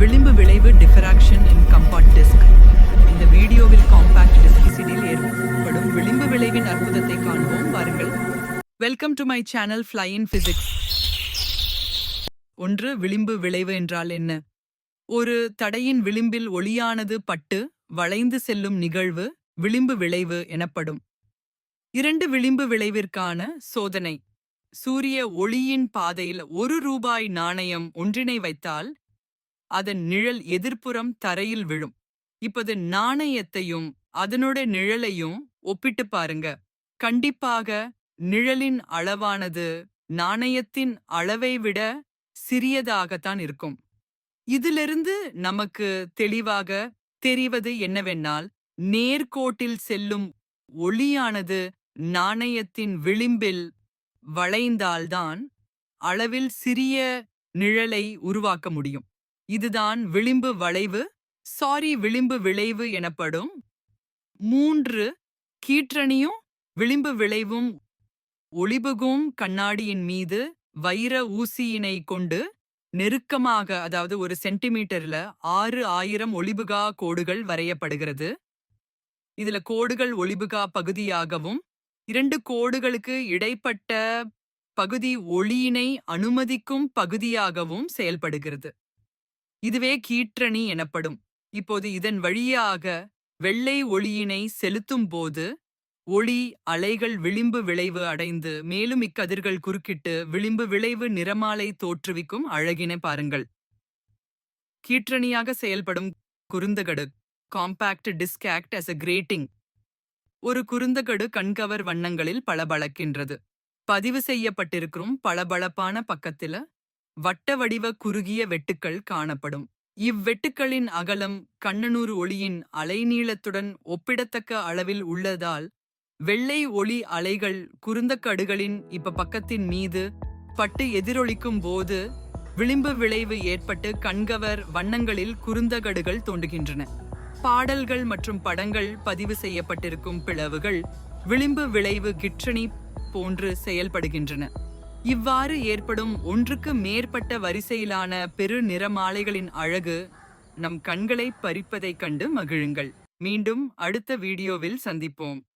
விளிம்பு விளைவு டிஃபராக்ஷன் இன் கம்பார்ட் டிஸ்க் இந்த வீடியோவில் காம்பாக்ட் டிஸ்கிசிடில் ஏற்படும் விளிம்பு விளைவின் அற்புதத்தை காண்போம். வாருங்கள். Welcome to my channel fly in physics ஒன்று விளிம்பு விளைவு என்றால் என்ன? ஒரு தடையின் விளிம்பில் ஒளியானது பட்டு வளைந்து செல்லும் நிகழ்வு விளிம்பு விளைவு எனப்படும். இரண்டு விளிம்பு விளைவிற்கான சோதனை. சூரிய ஒளியின் பாதையில் ஒரு ரூபாய் நாணயம் ஒன்றினை வைத்தால் அதன் நிழல் எதிர்ப்புறம் தரையில் விழும். இப்போது நாணயத்தையும் அதனோட நிழலையும் ஒப்பிட்டு பாருங்க. கண்டிப்பாக நிழலின் அளவானது நாணயத்தின் அளவை விட சிறியதாகத்தான் இருக்கும். இதிலிருந்து நமக்கு தெளிவாக தெரிவது என்னவென்னால் நேர்கோட்டில் செல்லும் ஒளியானது நாணயத்தின் விளிம்பில் வளைந்தால்தான் அளவில் சிறிய நிழலை உருவாக்க முடியும். இதுதான் விளிம்பு வளைவு சாரி விளிம்பு விளைவு எனப்படும். மூன்று கீற்றணியும் விளிம்பு விளைவும் ஒளிபுகும் கண்ணாடியின் மீது வைர ஊசியினை கொண்டு நெருக்கமாக அதாவது ஒரு சென்டிமீட்டர்ல ஆறு ஆயிரம் ஒளிபுகா கோடுகள் வரையப்படுகிறது. இதுல கோடுகள் ஒளிபுகா பகுதியாகவும் இரண்டு கோடுகளுக்கு இடைப்பட்ட பகுதி ஒளியினை அனுமதிக்கும் பகுதியாகவும் செயல்படுகிறது. இதுவே கீற்றணி எனப்படும். இப்போது இதன் வழியாக வெள்ளை ஒளியினை செலுத்தும் போது ஒளி அலைகள் விளிம்பு விளைவு அடைந்து மேலும் இக்கதிர்கள் குறுக்கிட்டு விளிம்பு விளைவு நிறமாலை தோற்றுவிக்கும் அழகினை பாருங்கள். கீற்றணியாக செயல்படும் குறுந்தகடு compact disc act as a grating ஒரு குறுந்தகடு கண்கவர் வண்ணங்களில் பளபளக்கின்றது. பதிவு செய்யப்பட்டிருக்கும் பளபளப்பான பக்கத்தில வட்ட வடிவ குறுகிய வெட்டுக்கள் காணப்படும். இவ்வெட்டுக்களின் அகலம் கண்ணனூர் ஒளியின் அலைநீளத்துடன் ஒப்பிடத்தக்க அளவில் உள்ளதால் வெள்ளை ஒளி அலைகள் குறுந்தக்கடுகளின் இப்ப பக்கத்தின் மீது பட்டு எதிரொலிக்கும் போது விளிம்பு விளைவு ஏற்பட்டு கண்கவர் வண்ணங்களில் குறுந்தகடுகள் தோன்றுகின்றன. பாடல்கள் மற்றும் படங்கள் பதிவு செய்யப்பட்டிருக்கும் பிளவுகள் விளிம்பு விளைவு கிற்றணி போன்று செயல்படுகின்றன. இவ்வாறு ஏற்படும் ஒன்றுக்கு மேற்பட்ட வரிசையிலான பெரு நிறமாலைகளின் அழகு நம் கண்களை பறிப்பதைக் கண்டு மகிழுங்கள். மீண்டும் அடுத்த வீடியோவில் சந்திப்போம்.